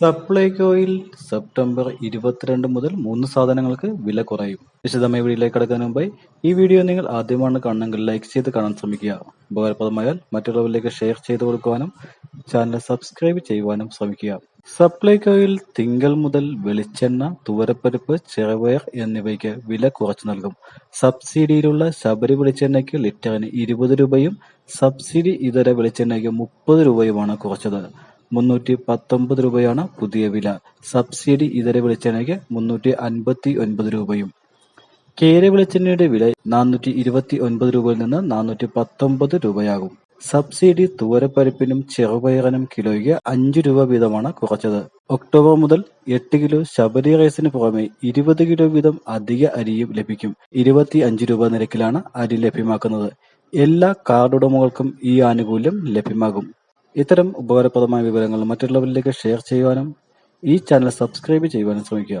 സപ്ലൈകോയിൽ September ഇരുപത്തിരണ്ട് മുതൽ മൂന്ന് സാധനങ്ങൾക്ക് വില കുറയും. വിശദമായ വീഡിയോയിലേക്ക് കടക്കുന്നതിന് മുമ്പായി ഈ വീഡിയോ നിങ്ങൾ ആദ്യമാണ് കാണുന്നെങ്കിൽ ലൈക്ക് ചെയ്ത് കാണാൻ ശ്രമിക്കുക. ഉപകാരപ്രദമായാൽ മറ്റുള്ളവരിലേക്ക് ഷെയർ ചെയ്ത് കൊടുക്കുവാനും ചാനൽ സബ്സ്ക്രൈബ് ചെയ്യുവാനും ശ്രമിക്കുക. സപ്ലൈകോയിൽ തിങ്കൾ മുതൽ വെളിച്ചെണ്ണ തുവരപ്പരിപ്പ് ചെറുപയർ എന്നിവയ്ക്ക് വില കുറച്ചു നൽകും. സബ്സിഡിയിലുള്ള ശബരി വെളിച്ചെണ്ണയ്ക്ക് ലിറ്ററിന് ഇരുപത് രൂപയും സബ്സിഡി ഇതര വെളിച്ചെണ്ണയ്ക്ക് മുപ്പത് രൂപയുമാണ് കുറച്ചത്. മുന്നൂറ്റി പത്തൊമ്പത് രൂപയാണ് പുതിയ വില. സബ്സിഡി ഇതര വെളിച്ചെണ്ണയ്ക്ക് മുന്നൂറ്റി അൻപത്തി ഒൻപത് രൂപയും. കേര വെളിച്ചെണ്ണയുടെ വില നാനൂറ്റി ഇരുപത്തി ഒൻപത് രൂപയിൽ നിന്ന് നാനൂറ്റി പത്തൊമ്പത് രൂപയാകും. സബ്സിഡി തുവരപ്പരിപ്പിനും ചെറുപയറിനും കിലോയ്ക്ക് അഞ്ച് രൂപ വീതമാണ് കുറച്ചത്. ഒക്ടോബർ മുതൽ എട്ട് കിലോ ശബരി റൈസിന് പുറമെ ഇരുപത് കിലോ വീതം അധിക അരിയും ലഭിക്കും. ഇരുപത്തി അഞ്ച് രൂപ നിരക്കിലാണ് അരി ലഭ്യമാക്കുന്നത്. എല്ലാ കാർഡുടമകൾക്കും ഈ ആനുകൂല്യം ലഭ്യമാകും. ഇത്തരം ഉപകാരപ്രദമായ വിവരങ്ങൾ മറ്റുള്ളവരിലേക്ക് ഷെയർ ചെയ്യുവാനും ഈ ചാനൽ സബ്സ്ക്രൈബ് ചെയ്യുവാനും ശ്രമിക്കുക.